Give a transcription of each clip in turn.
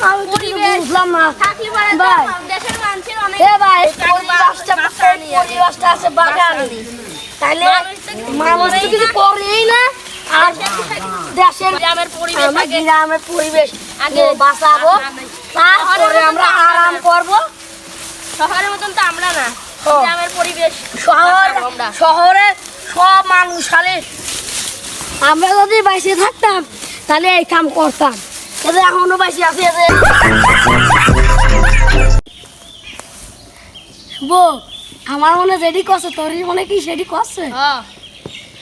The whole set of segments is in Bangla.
আমি কিছু পরিবেশ বুঝলাম না। থাকলে পরে তো ভাই। দেশের মানুষের অনেক এ ভাই পরিবেশটা বাঁচা এই নিয়ে পরিবেশটা আছে বাগান। তাহলে মানুষ তো কিছু করেই না। আর দেশের গ্রামের পরিবেশ আগে গ্রামের পরিবেশ আগে আগে বাঁচাবো। তারপরে আমরা আরাম করব। শহরের মতন তো আমরা না। গ্রামের পরিবেশ শহর শহরে সব মানুষ খালি। আমরা যদি বাইসে থাকতাম তাহলে এই কাম করতাম। কিন্তু এখনও বাইসে আছে যে বউ আমার মনে যেটি কষে তোর মনে কি সেটি কষে হ্যাঁ।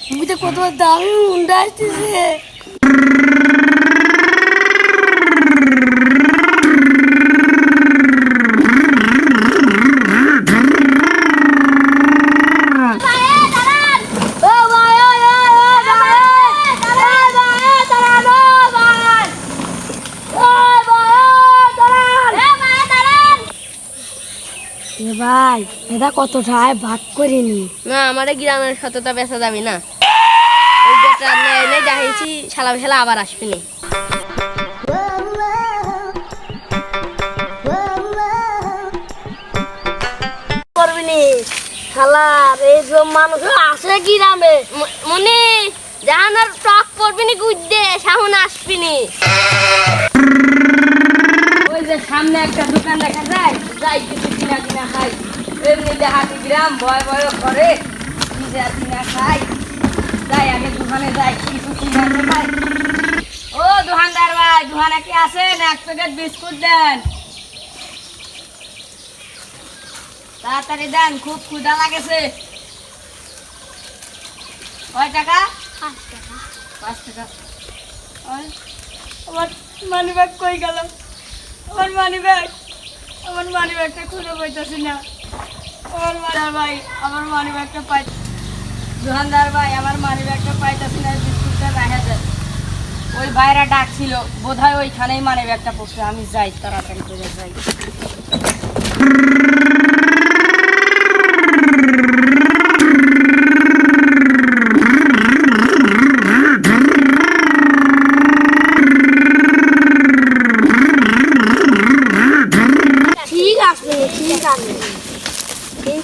তুমি তো কত দামি মুন্ডা আসতেছে ও ভাই ও ও ও ভাই দাঁড়ান ভাই দাঁড়ান ও ভাই ও ভাই দাঁড়ান এ এটা ভাগ করিনি না। আমার গ্রামের সততা বেচা যাবে না। ওই বেটা এনে যাইছি শালা শালা আবার আসবি না। শালার এই যে মানুষ আসে কি নামে মনি জাহানার টক করবি নি গুদ্দে সাহুন আসবি নি। ওই যে সামনে একটা দোকান দেখা যায় যাই কিছু কিনা কিনা খাই। গ্রাম ভয় ভয় করে। কিনা খাই। যাই দোকানে যাই কিছু কিনা কিনা ও দোকানদার ভাই দোকানে কি আছেন এক প্যাকেট বিস্কুট দেন। তাড়াতাড়ি দেন খুব ক্ষুধা লাগেছে। কয় টাকা? পাঁচ টাকা। ওই, আমার মানি ব্যাগ কই গেল? আমার মানি ব্যাগ আমার মানি ব্যাগটা খুঁজে পাইতেছি না। ভাই, আমার পাই ভাই, আমার মানি ব্যাগটা না যায়। ওই ভাইরা ডাকছিল বোধ হয় ওইখানেই মানি ব্যাগটা পড়ছে আমি যাই, তাড়াতাড়ি করে যাই ঠিক আছে ঠিক আছে ঠিক আছে ঠিক আছে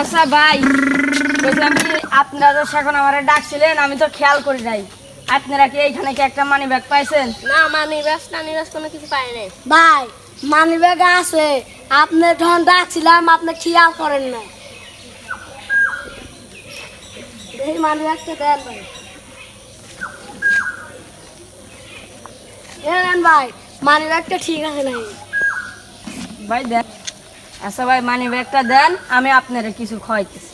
আচ্ছা ভাই বলছিলাম কি আপনারা তো এখন আমার ডাকছিলেন আমি তো খেয়াল করে যাই আপনারা কি এইখানে কি একটা মানি ব্যাগ পাইছেন? না মা নিরাশ না নিরাশ কোনো কিছু পাই নাই। ভাই মানি ব্যাগ আছে। আপনি যখন ডাকছিলাম আপনি খেয়াল করেন না এই মানি ব্যাগটা দেন ভাই। ভাই মানি ব্যাগটা ঠিক আছে নাই। ভাই দেন। আচ্ছা ভাই মানি ব্যাগটা দেন আমি আপনারা কিছু খাওয়াইতেছি।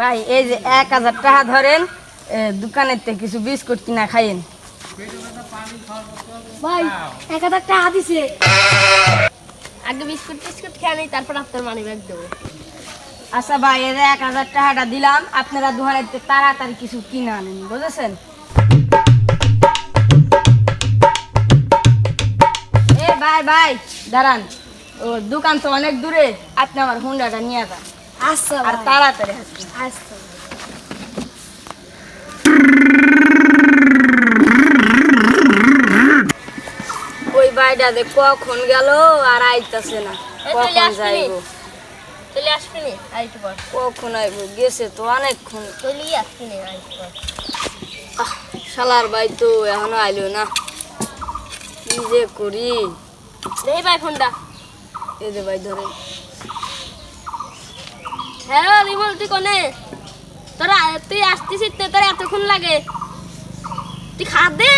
ভাই এই যে এক হাজার টাকা ধরেন এ, দোকানের থেকে কিছু বিস্কুট কিনা খাইয়েন। ভাই এক হাজার টাকা দিছে। আগে বিস্কুট টিস্কুট খেয়ে নিই তারপর আপনার মানি ব্যাগ দেবো। আচ্ছা ভাই এই যে এক হাজার টাকাটা দিলাম আপনারা দোকানের থেকে তাড়াতাড়ি কিছু কিনে আনেন বুঝেছেন? ভাই দাঁড়ান। ও দোকান তো অনেক দূরে। আপনি আমার হুন্ডাটা নিয়ে যান। আচ্ছা আর তাড়াতাড়ি আচ্ছা। ওই ভাইটা যে কখন গেল আর আইতাছে না। কখন যাইব? চলে আসবি নি। পর কখন আইব? গেছে তো অনেকক্ষণ। চলে আসবি নি পর শালার ভাই তো এখনও আইলো না। কি যে করি? দেই ভাই ফোনটা। এই যে ভাই ধরে। হ্যাঁ রিমল তুই কোনে? তোরা তুই আসতেছিস তো তোর এতক্ষণ লাগে। তুই খাদ দে।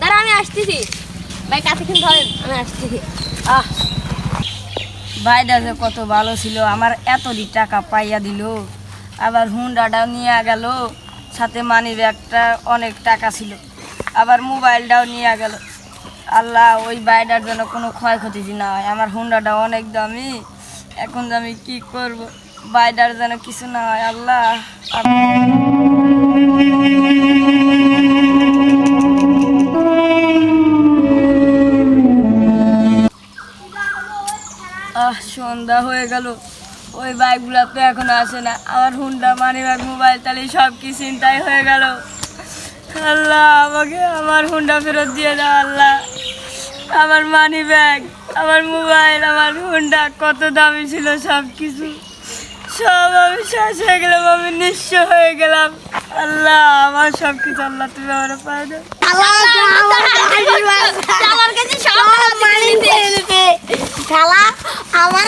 দাঁড়া আমি আসতেছি। ভাই কাছেক্ষণ ধরেন আমি আসতেছি আহ। ভাইটা যে কত ভালো ছিল। আমার এতটি টাকা পাইয়া দিল। আবার হুন্ডাটাও নিয়ে গেল। সাথে মানি ব্যাগটা অনেক টাকা ছিল। আবার মোবাইলটাও নিয়ে গেল। আল্লাহ, ওই বাইটার জন্য কোনো ক্ষয়ক্ষতি না হয়। আমার হুন্ডাটা অনেক দামি। এখন আমি কি করব? বাইটার যেন কিছু না হয়, আল্লাহ। আহ, সন্ধ্যা হয়ে গেল। ওই বাইকগুলো তো এখন আসে না। আমার হুন্ডা মানি ব্যাগ মোবাইল তাহলে সব কি চিন্তাই হয়ে গেল। আল্লাহ আমাকে আমার হুন্ডা ফেরত দিয়ে দাও আল্লাহ আমার মানি ব্যাগ আমার মোবাইল আমার হুন্ডা কত দামি ছিল সব কিছু সব আমি শেষ হয়ে গেলাম আমি নিঃস্ব হয়ে গেলাম আল্লাহ আমার সব কিছু আল্লাহ তুমি আমার পায়ে দাও আল্লাহ আমার কাছে সব আমার